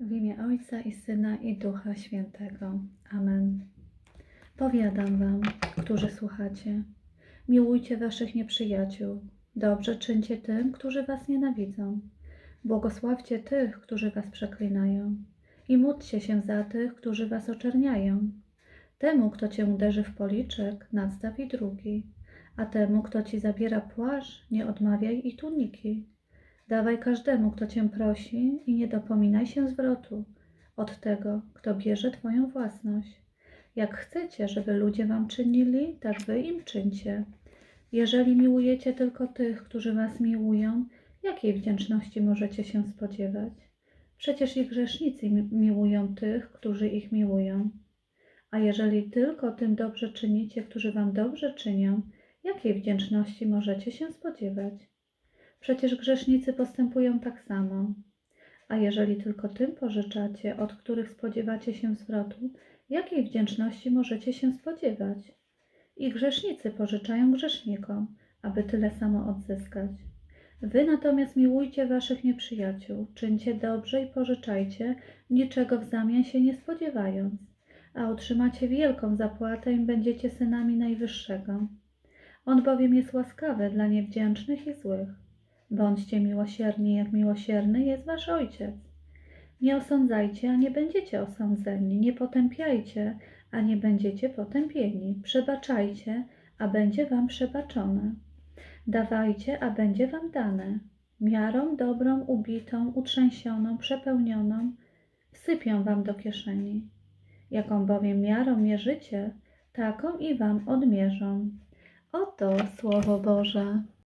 W imię Ojca i Syna i Ducha Świętego. Amen. Powiadam wam, którzy słuchacie, miłujcie waszych nieprzyjaciół, dobrze czyńcie tym, którzy was nienawidzą, błogosławcie tych, którzy was przeklinają i módlcie się za tych, którzy was oczerniają. Temu, kto cię uderzy w policzek, nadstaw i drugi, a temu, kto ci zabiera płaszcz, nie odmawiaj i tuniki. Dawaj każdemu, kto cię prosi, i nie dopominaj się zwrotu od tego, kto bierze twoją własność. Jak chcecie, żeby ludzie wam czynili, tak wy im czyńcie. Jeżeli miłujecie tylko tych, którzy was miłują, jakiej wdzięczności możecie się spodziewać? Przecież i grzesznicy mi- miłują tych, którzy ich miłują. A jeżeli tylko tym dobrze czynicie, którzy wam dobrze czynią, jakiej wdzięczności możecie się spodziewać? Przecież grzesznicy postępują tak samo. A jeżeli tylko tym pożyczacie, od których spodziewacie się zwrotu, jakiej wdzięczności możecie się spodziewać? I grzesznicy pożyczają grzesznikom, aby tyle samo odzyskać. Wy natomiast miłujcie waszych nieprzyjaciół, czyńcie dobrze i pożyczajcie, niczego w zamian się nie spodziewając, a otrzymacie wielką zapłatę i będziecie synami Najwyższego. On bowiem jest łaskawy dla niewdzięcznych i złych. Bądźcie miłosierni, jak miłosierny jest wasz ojciec. Nie osądzajcie, a nie będziecie osądzeni. Nie potępiajcie, a nie będziecie potępieni. Przebaczajcie, a będzie wam przebaczone. Dawajcie, a będzie wam dane. Miarą dobrą, ubitą, utrzęsioną, przepełnioną wsypią wam do kieszeni. Jaką bowiem miarą mierzycie, taką i wam odmierzą. Oto Słowo Boże.